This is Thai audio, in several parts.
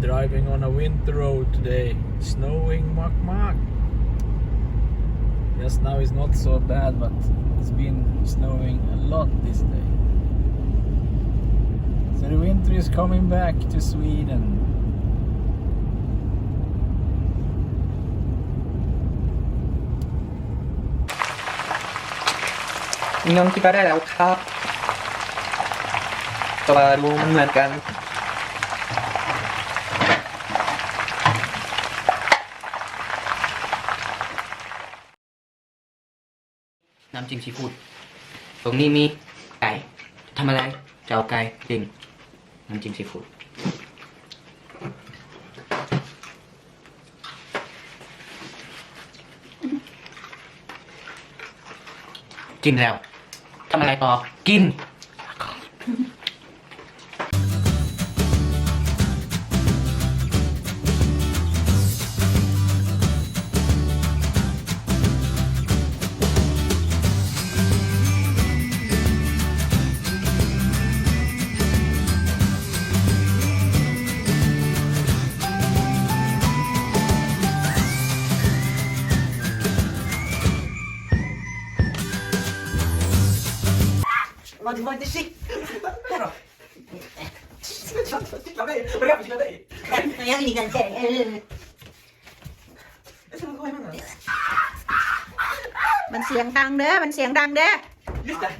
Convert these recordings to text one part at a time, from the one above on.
driving on a winter road today. Snowing, mark, mark. Just now it's not so bad, but it's been snowing a lot this day. So the winter is coming back to Sweden. น้องคิดว่าได้แล้วครับตัวรูมันเหมือนกัน ำจิ้มซีฟู้ดตรงนี้มีไก่ทำอะไรจะเอาไก่จริงน้ำจิ้มซีฟู้ดกินแล้วทำอะไรต่อกิน Vad var det shit? Vadå? Jag vet, vad är det? Jag vill inte säga. Jag ska gå hem nu. มันเสียงดังเด้อ มันเสียงดังเด้อ Just det.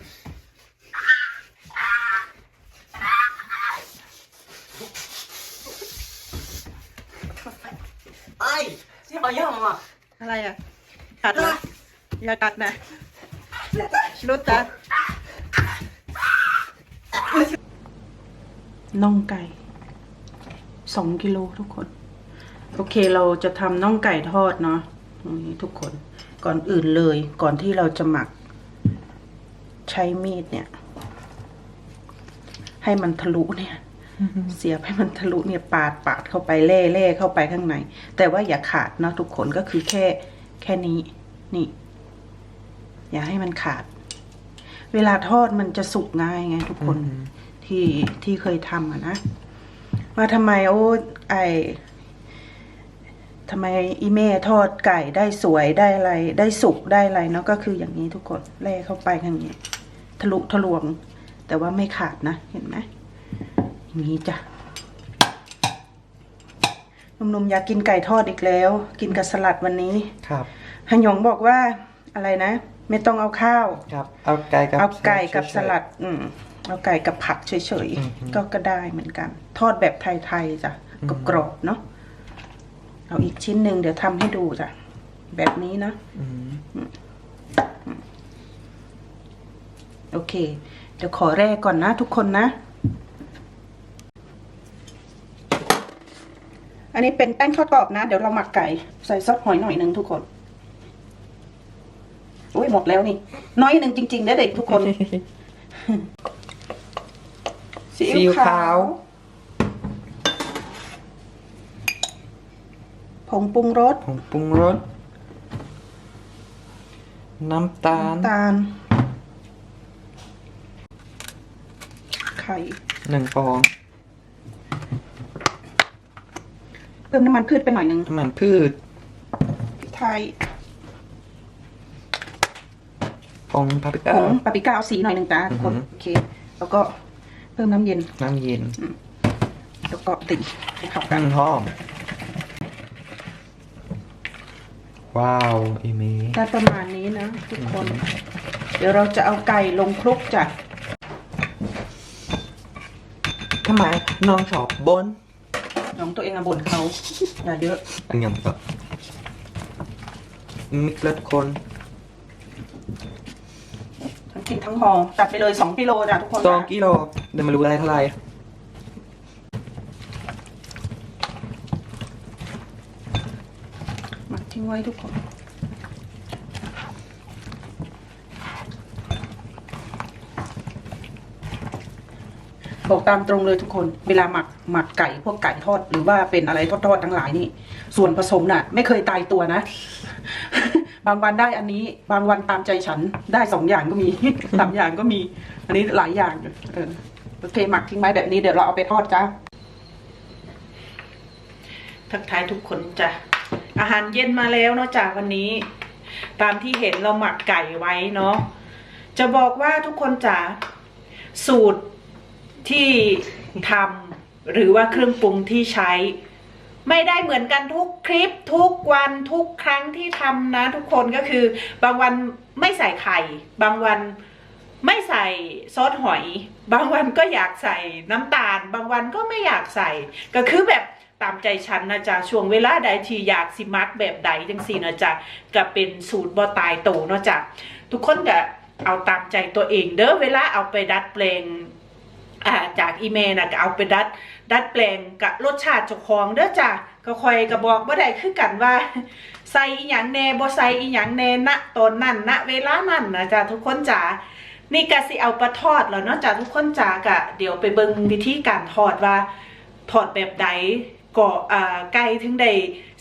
Aj! Se vad gör mamma? อะไรอะกัดเหรออย่ากัดนะรุดตา น่องไก่สองกิโลทุกคน โอเคเราจะทำน่องไก่ทอดเนาะตรงนี้ทุกคนก่อนอื่นเลยก่อนที่เราจะหมัก ใช้มีดเนี่ย ให้มันทะลุเนี่ย เสียบให้มันทะลุเนี่ยปาดปาดเข้าไปเล่เล่เข้าไปข้างใน แต่ว่าอย่าขาดเนาะทุกคนก็คือแค่ แค่นี้ นี่ อย่าให้มันขาด เวลาทอดมันจะสุกง่ายไงทุกคนอืมที่ที่เคยทำอะนะว่าทำไมโอ้ไอทำไมอีเม่ทอดไก่ได้สวยได้อะไร ได้สุกได้อะไรเนาะก็คืออย่างนี้ทุกคนเล่เข้าไปข้างนี้ทะลุทะลวง แต่ว่าไม่ขาดนะ เห็นไหมอย่างนี้จ้ะหนุ่มๆอยากกินไก่ทอดอีกแล้ว กินกับสลัดวันนี้ ครับฮันหยงบอกว่าอะไรนะ ไม่ต้องเอาข้าว ครับเอาไก่กับเอาไก่กับเฉยๆสลัด อืมเอาไก่กับผักเฉยอืมๆก็ก็ได้เหมือนกัน ทอดแบบไทยๆจ้ะอืมกรอบๆเนาะเอาอีกชิ้นหนึ่งเดี๋ยวทำให้ดูจ้ะ แบบนี้นะอืมโอเค เดี๋ยวขอแรกก่อนนะทุกคนนะ อันนี้เป็นแป้งข้าวตอกนะ เดี๋ยวเราหมักไก่ ใส่ซอสหอยหน่อยหนึ่งทุกคน อุ้ยหมดแล้วนี่ น้อยหนึ่งจริงๆนะเด็กทุกคนซีซีอิ๊อิ๊ววขาขาววผงปรุงรสผงปรุงรส น้ำตาลน้ำตาล ไข่หนึ่งฟอง เพิ่มน้ำมันพืชไปหน่อยหนึ่งน้ำมันพืชพริกไทย ผงปาปริผก้างปาปริก้าเอาสีหน่อยหนึ่งจ้าทุกคนอือหือ โอเค แล้วก็เพิ่มน้ำเย็น น้ำเย็นแล้วก็ตีให้เข้ากัตั้นงหอม ว้าวอีเมได้ประมาณนี้นะทุกคน เดี๋ยวเราจะเอาไก่ลงคลุกจ้ะทำไมน้องชอบบนน้องตัวเองอะบ่นเขาอย่าเยอะอันยังแบบมิกซ์แล้วทุกคนทั้ง กินทั้งห่อจัดไปเลยสองกิโลจ้ะทุกคนสองกิโลเดี๋ยวมารู้อะไรเท่าไหร่หมักทิ้งไว้ทุกคนบอกตามตรงเลยทุกคน เวลาหมักหมักไก่พวกไก่ทอด หรือว่าเป็นอะไรทอดๆทั้งหลายนี่ ส่วนผสมน่ะ ไม่เคยตายตัวนะ บางวันได้อันนี้ บางวันตามใจฉันได้สองอย่างก็มี สามอย่างก็มี อันนี้หลายอย่าง เออโอเคหมักทิ้งไว้แบบนี้เดี๋ยวเราเอาไปทอดจ้าทักทายทุกคนจ้ะอาหารเย็นมาแล้วเนาะจ้ะวันนี้ ตามที่เห็นเราหมักไก่ไว้เนาะจะบอกว่าทุกคนจ๋าสูตรที่ทำหรือว่าเครื่องปรุงที่ใช้ ไม่ได้เหมือนกันทุกคลิปทุกวันทุกครั้งที่ทำนะ ทุกคนก็คือบางวันไม่ใส่ไข่ บางวันไม่ใส่ซอสหอย บางวันก็อยากใส่น้ำตาล บางวันก็ไม่อยากใส่ ก็คือแบบตามใจฉันนะจ๊ะช่วงเวลาใดที่อยากสิมักแบบใดจังสี่นะจ๊ะก็เป็นสูตรบ่ตายโตเนาะจ๊ะทุกคนก็เอาตามใจตัวเองเด้อเวลาเอาไปดัดแปลงอ่าจากอีเมลนะก็เอาไปดัด ดัดแปลงกับรสชาติเจ้าของเด้อจ้ะก็คอยก็บอกบ่ได้คือกันว่า ใส่อีหยังแน่บ่ใส่อีหยังแน่ณตอนนั้นณเวลานั้นนะจ้ะทุกคนจ๋านี่ก็สิเอาปลาทอดแล้วเนาะจ้ะทุกคนจ๋ากะเดี๋ยวไปเบิ่งวิธีการทอดว่าทอดแบบใดก็อ่าไก่ถึงได้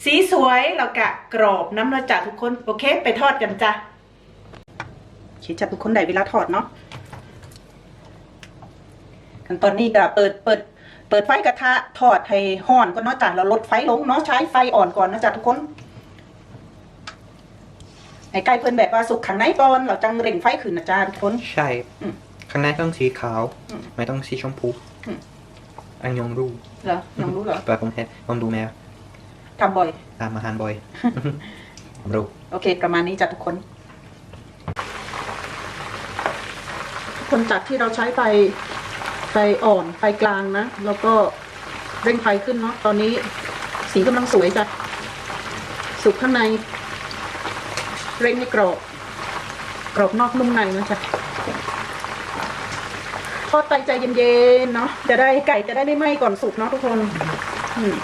สีสวยแล้วก็กรอบน้ำเนาะจ้ะทุกคนโอเค ไปทอดกันจ้ะคิดจะทุกคนได้เวลาทอดเนาะขั้นตอนนี้ก็เปิดเปิด เปิดไฟกระทะทอดให้ห่อนก่อนเนาะจ้ะแล้วลดไฟลงเนาะใช้ไฟอ่อนก่อนนะจ๊ะทุกคนให้ไก่เพิ่นแบบว่าสุกข้างในก่อนเราจังเร่งไฟขึ้นนะจ๊ะทุกคน ใช่ อืมข้างในต้องสีขาว อืมไม่ต้องสีชมพูอืม อันยองรู้เหรอยังรู้เหรอแต่ผมเห็นผมดูแมวทำบ่อย ตามอาหารบ่อยผมรู้โอเค ประมาณนี้จ้ะทุกคน ทุกคนจากที่เราใช้ไฟไฟอ่อนไฟกลางนะ แล้วก็เร่งไฟขึ้นเนาะตอนนี้สีกำลังสวยจ้ะสุกข้างใน เร่งให้กรอบกรอบนอกนุ่มในนะจ๊ะทอดไตใจเย็นๆเนาะจะได้ไก่จะได้ไม่ไหม้ก่อนสุกเนาะทุกคนอืม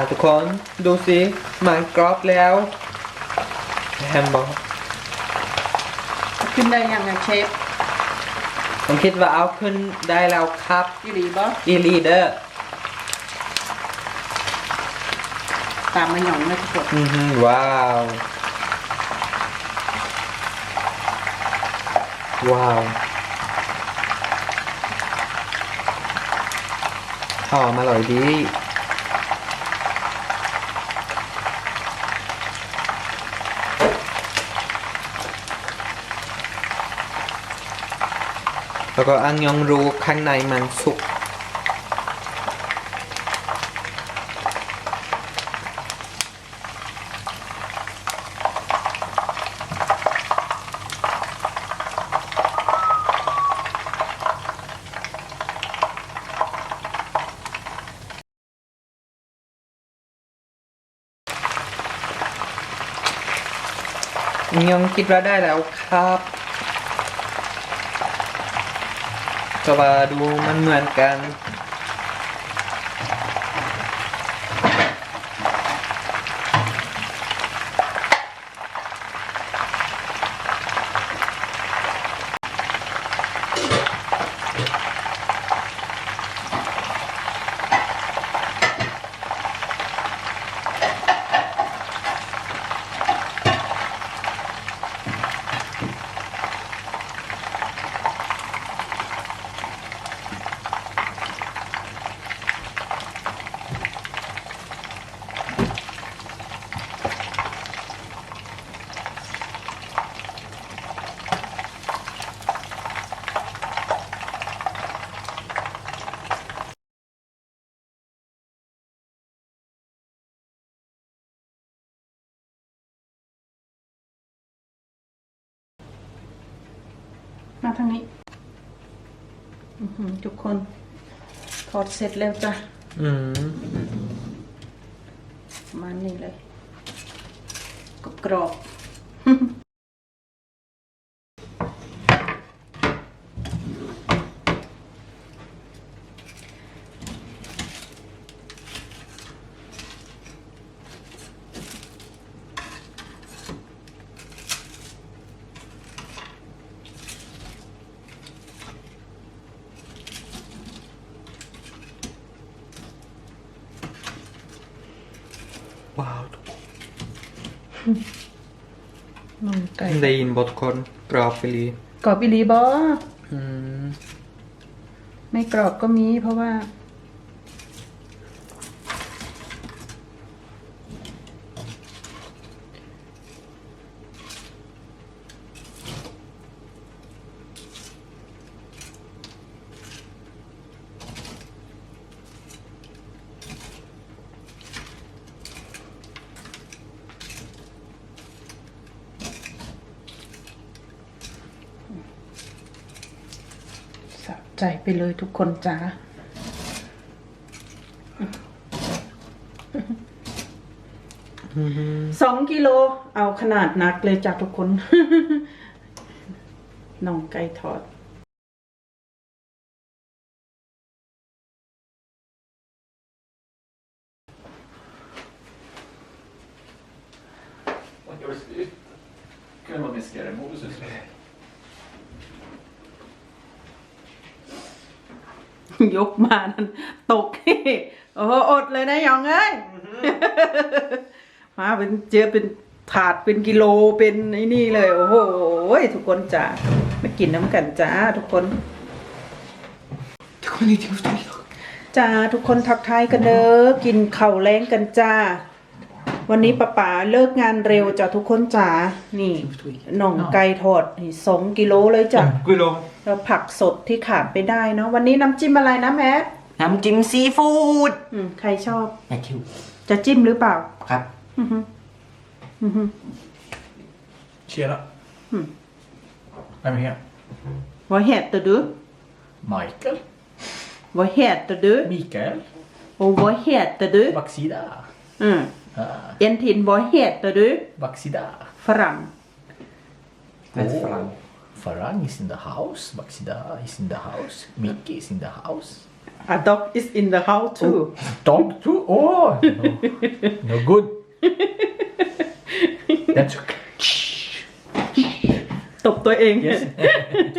อ่าทุกคนดูสิมันกรอบแล้วแฮมบอกขึ้นได้ยังไงเชฟผมคิดว่าเอาขึ้นได้แล้วครับอีหลีบออีลีเดอร์ตามมาหย่องนะทุกคนอือหือว้าว ว้าวหอมอร่อยดี แล้วก็อันยองรูข้างในมันสุกยังคิดว่าได้แล้วครับ ก็ว่าดูมันเหมือนกัน มาทางนี้อื้อหือทุกคนทอดเสร็จแล้วจ้ะอืมประมาณนี้เลยกรอบ น่องไก่ได้ยินบทคนกรอบไปเลยกรอบอีหลีบออืม ไม่กรอบก็มีเพราะว่า สะ ใจไปเลยทุกคนจ้าสองกิโล เอาขนาดหนักเลยจ้ะทุกคนน่องไก่ทอด ยกมานั้นตกโอ้โหอดเลยนะหยองเอ้ยมาเป็นเจอเป็นถาดเป็นกิโลเป็นไอ้นี่เลย โอ้โหทุกคนจ้าไม่กินน้ำกันจ้าทุกคนทุกคนนี่ที่รู้ตัวจ้าทุกคนทักทายกันเด้อกินข้าวแรงกันจ้า วันนี้ป้าป๋าเลิกงานเร็วจ้ะทุกคนจ้านี่หน่องไก่ทอดนี่สองกิโลเลยจ้ะกุโลแล้วผักสดที่ขาดไปได้เนาะ วันนี้น้ำจิ้มอะไรนะแมทน้ำจิ้มซีฟู้ดอืมใครชอบแม่ทิวจะจิ้มหรือเปล่า ครับ อือฮึอือฮึ Tjena. Mm. Vem är här? Vad heter du? Michael. Vad heter du? Mikael. Och vad heter du? Baksida. Mm. Ah, En till, vad heter du? baksida. Fram. That's flan. Farang is in the house. Baksida is in the house. Mickey is in the house. A dog is in the house too. Dog too? Oh! No, no good. That's okay. ตบตัวเอง Yes.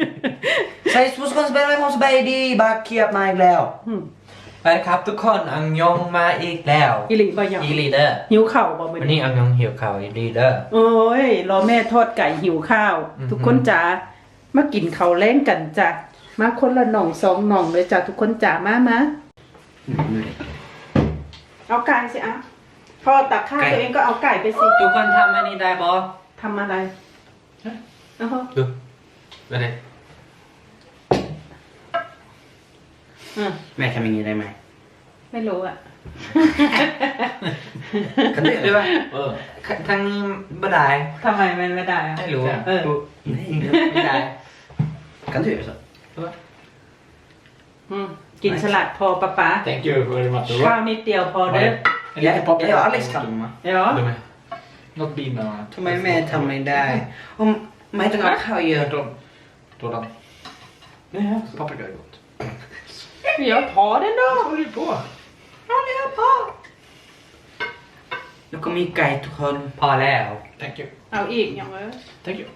ใส่สุสคนสบายผมสบายดีบาเกียบมาอีกแล้ว อืม ไปครับทุกคนอังยองมาอีกแล้วอิลิบอยางอีลีเดอร์หิวข้าวบ่วัมื้นอนี้นี้อังยองหิวข้าวอีลีเดอร์ โอ้ยรอแม่ทอดไก่หิวข้าว อือฮึทุกคนจ๋ามากินข้าวแรงกันจ้ะมาคนละหน่องสองหน่องเลยจ้ะทุกคนจ๋ามามาเอาไก่สิอะพอตักข้าวตัวเองก็เอาไก่ไปสิทุกคนทำอันนี้ได้บอทำอะไรเอาเหรอดูไปเลย อืมแม่ทำอย่างนี้ได้ไหมไม่รู้อะกันได้ด้วยป่ะ Uh, ทั้งนี้ไม่ได้ทำไมมันไม่ได้อะไม่รู้เออดูไม่ได้ Kan du göra så? อืมกินสลัดพอปะป๊า thank you very much. ข้าวนิดเดียวพอเด้อ En liten paprika. Ja, Alex kan mamma. เดี๋ยว De är- Något bin med varandra. ทำไมแม่ทำไม่ได้ om ไม่ต้องเอาข้าวเยอะ De, Sådan. Nej, paprika är gott. เดี๋ยวพอเด้อเนาะ Vad håller du på? เอาเดี๋ยวพอแล้วก็มีไก่ทุกคน พอแล้ว Thank you. เอาอีกอย่างเออ Thank you.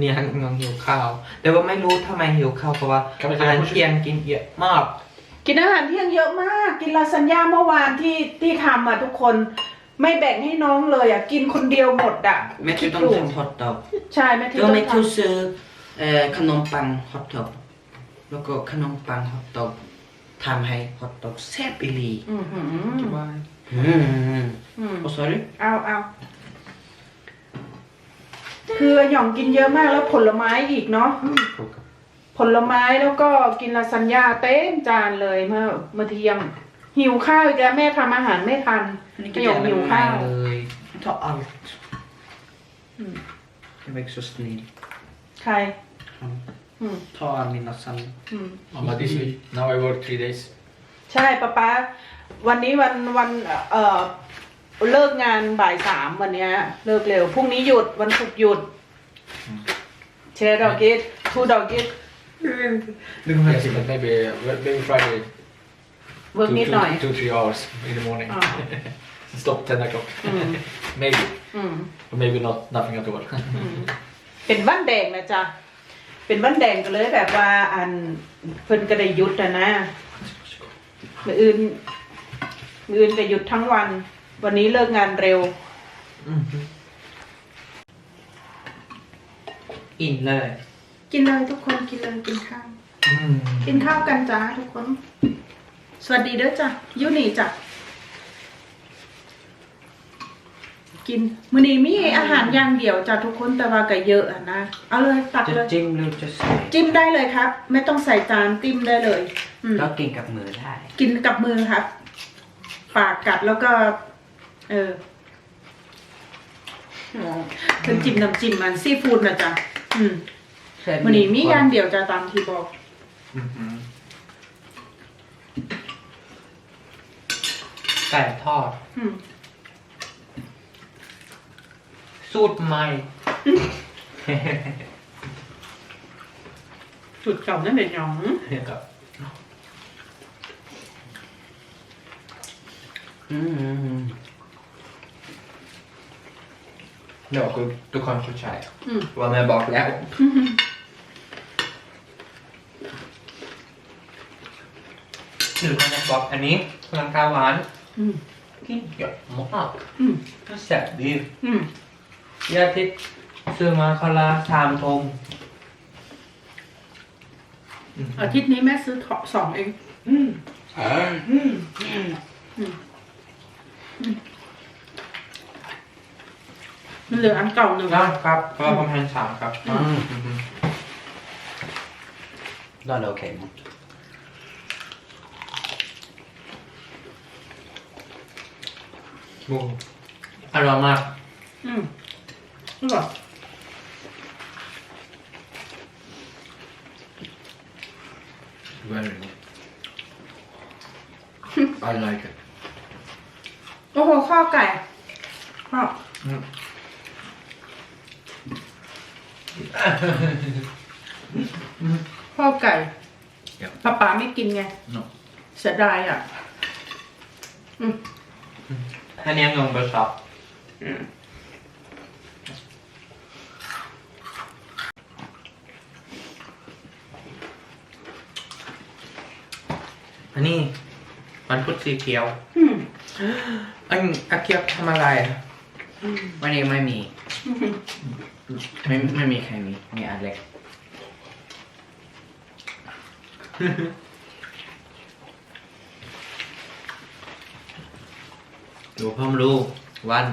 นี่อังยองหิวข้าว แต่ว่าไม่รู้ทำไมหิวข้าวเพราะว่าครับอาหารเที่ยงกินเยอะมาก กินอาหารเที่ยงเยอะมาก กินลาซานญ่าเมื่อวานที่ที่ทำอะทุกคน ไม่แบ่งให้น้องเลยอะ กินคนเดียวหมดอะแม่ทิวต้องทำฮอทดอกใช่แม่ทิวแล้วต้องแม่ทิวทำซื้อเอ่อขนมปังฮอทดอกแล้วก็ขนมปังฮอทดอก ทำให้ฮอทดอกแซ่บอีหลีอือหืออืมอืม och sorry เอาเอาคือหย่องกินเยอะมากแล้วผลไม้อีกเนาะผลไม้แล้วก็กินลาซานญ่าเต็มจานเลยเมื่อเมื่อเที่ยง หิวข้าวอีกแล้วแม่ทำอาหารไม่ทันนี่หก็ย่ยัองงหิวไม่ข้าวเลย ta allt อืม jag är så snill ใคร Han อืม tar all mina sand อืม Mamma, this week. Now I work three days. ใช่ป๊าป๊าวันนี้วันวันเอ่อเลิกงานบ่ายสามวันเนี้ยเลิกเร็วพรุ่งนี้หยุดวันศุกร์หยุดเชดดอกกิททูดอกกิท Yes, but maybe maybe Friday. เวิร์กนิดหน่อย two, three hours in the morning. Ah. Stop ten o'clock. Mm. maybe, อืม or maybe not. Nothing at all. เป็นวันแดงนะจ๊ะ เป็นวันแดงก็เลยแบบว่าอันเพิ่นก็ได้หยุดอะนะมืออื่นมืออื่นก็หยุดทั้งวัน วันนี้เลิกงานเร็ว อินเลย กินเลยทุกคนกินเลยกินข้าว กินข้าวกันจ้าทุกคน สวัสดีเด้อจ้ะอยูนี่จ้ะ กินมื้อนี้มีอาหารอย่างเดียวจ้ะทุกคนแต่ว่าก็เยอะอะนะเอาเลยตักจะเลย จิ้มหรือจะใส่จิ้มได้เลยครับ ไม่ต้องใส่จานจิ้มได้เลย อืมแล้วกินกับมือได้ กินกับมือครับ ปากกัดแล้วก็ เออเพิ่นจิ้มน้ำจิ้มมันซีฟู้ดนะจ๊ะอืมมื้อนี้มีอย่างเดียวจะตามที่บอกไก่ทอดอืม สูตรใหม่สุดเก่านั่นเด็ดหยองอืมเดี๋ยวกูทุกคนเข้าใจอืมว่าแม่บอกแล้ว หรือแม่บอกอันนี้พลังกาหวานอืม กินเยอะมากอืม ก็แซ่บดีอืม ยาทิพย์ซื้อมาคาราสามทงอาทิตย์นี้แม่ซื้อสองเองอืมมันเหลืออันเก่าหนึ่งนะครับเพราะว่าผมแทนสามครับอืม Då är det okej. men- โอ้อร่อยมาก อืม รู้ป่ะ Very good. I like it. โอ้โหข้อไก่ข้อข้อไก่ Yep. ป้าป๋าไม่กินไง No. เสียดายอะอืมอันนี้งงไปสับ อืม อันนี้มันพุดสีเขียว อืมอันอาเกียบทำอะไรอะวันนี้ไม่มี อืมไม่ไม่มีใครมี มีอันเล็กดูเพิ่มรู้วัน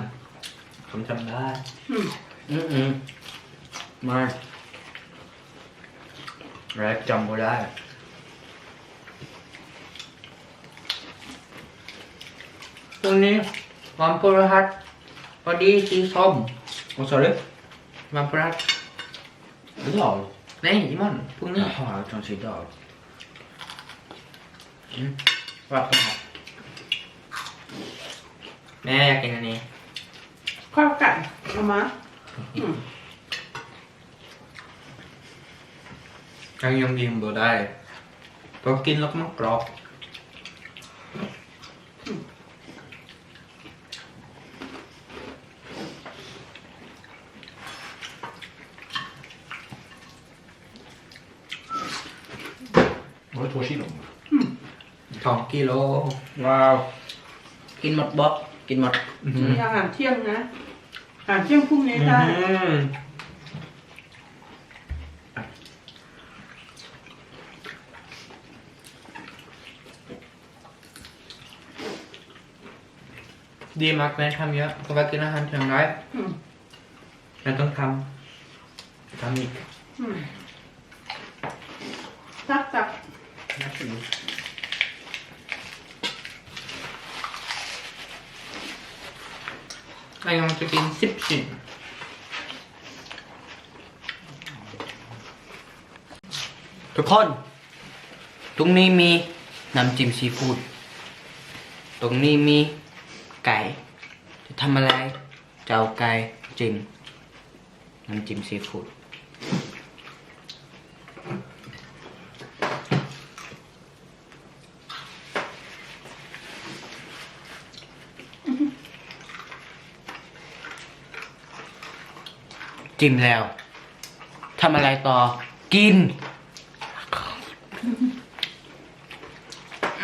ผมจำได้ อืมอืมอืมมาแรกจำก็ได้ พรุ่งนี้วันพฤหัสพอดีสีส้มโอ้ sorry วันพฤหัส Idag? นี่อีมอนพรุ่งนี้ Jaha, jag trodde idag. วันพฤหัสแม่อยากกินอันนี้ข้อไก่เอามาอืมยังยังยิมบ่ได้พอกินแล้วก็มันกรอบส องกิโล Wow. กินหมดบ๊อบกินหมดมีอาหารเที่ยงนะอาหารเที่ยงพรุ่งนี้ได้อืมดีมากแม่ทำเยอะเพราะว่ากินอาหารเที่ยงน้อยอืมแม่ต้องทำทำอีกอืมตักตักแม่กำลังจะกินสิบชิ้นทุกคน ตรงนี้มีน้ำจิ้มซีฟู้ด ตรงนี้มีไก่ จะทำอะไรจะเอาไก่จิ้มน้ำจิ้มซีฟู้ด จิ้มแล้วทำอะไรต่อ กิน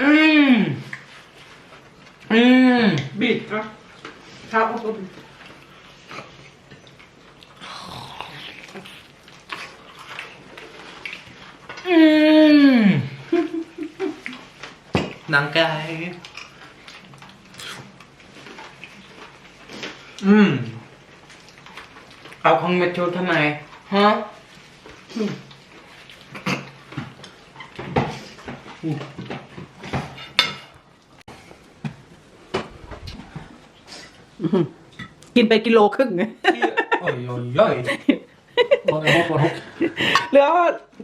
อืม อืม บิดนะครับอืมหนังไก่อืม เอาของเมทูทำไมฮะกินไปกิโลครึ่งไง Oj, oj, oj. Bara hopp och hopp. เหลือ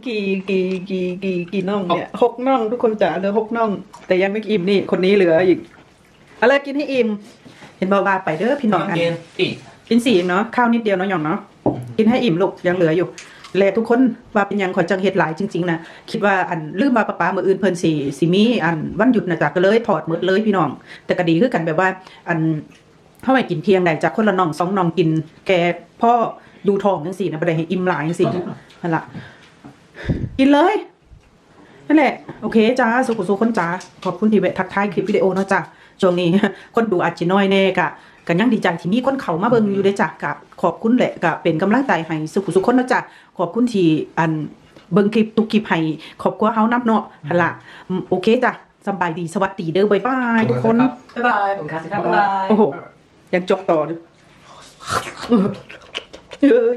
กี่กี่กี่กี่กี่น่องเนี่ยหกน่องทุกคนจ๋าเหลือหกน่อง แต่ยังไม่อิ่มนี่ คนนี้เหลืออีก เอาเลยกินให้อิ่ม เห็นบอกว่าไปเด้อพี่น้องอัน Vilken tid? กินสี่เองเนาะข้าวนิดเดียวเนาะหย่องเนาะกินให้อิ่มลูกยังเหลืออยู่ แลทุกคนว่าเป็นหยังขอจังเฮ็ดหลายจริงๆนะคิดว่าอันลืมมาปะปามืออื่นเพิ่นสิสิมีอันวันหยุดนะจ๊ะก็เลยถอดหมดเลยพี่น้อง แต่ก็ดีคือกันแบบว่า อันเข้าไปกินเพียงใดจากคนละน่องสองน่องกิน แกพ่อดูทองจังสี่นะบ่ได้ให้อิ่มหลายจังสี่นั่นล่ะกินเลยนั่นแหละโอเคจ้าสุขสุขคนจ้าขอบคุณที่แวะทักทายคลิปวิดีโอเนาะจ้ะช่วงนี้คนดูอาจจะน้อยแน่กะ กันยังดีใจที่มีคนเขามาเบิ่งอยู่เด้อจ้ะกับขอบคุณแหละกับเป็นกำลังใจให้สุขสุขคนเนาะจ้ะขอบคุณที่อันเบิ่งคลิปทุกคลิปให้ขอบคุณเฮานับเนาะหั่นล่ะอืมโอเคจ้ะสำบายดีสวัสดีเด้อบ๊ายบายทุกคน บ๊ายบายผมคาสิครับบ๊ายบาย โอ้โห ยังจกต่อเด้อเอ้ย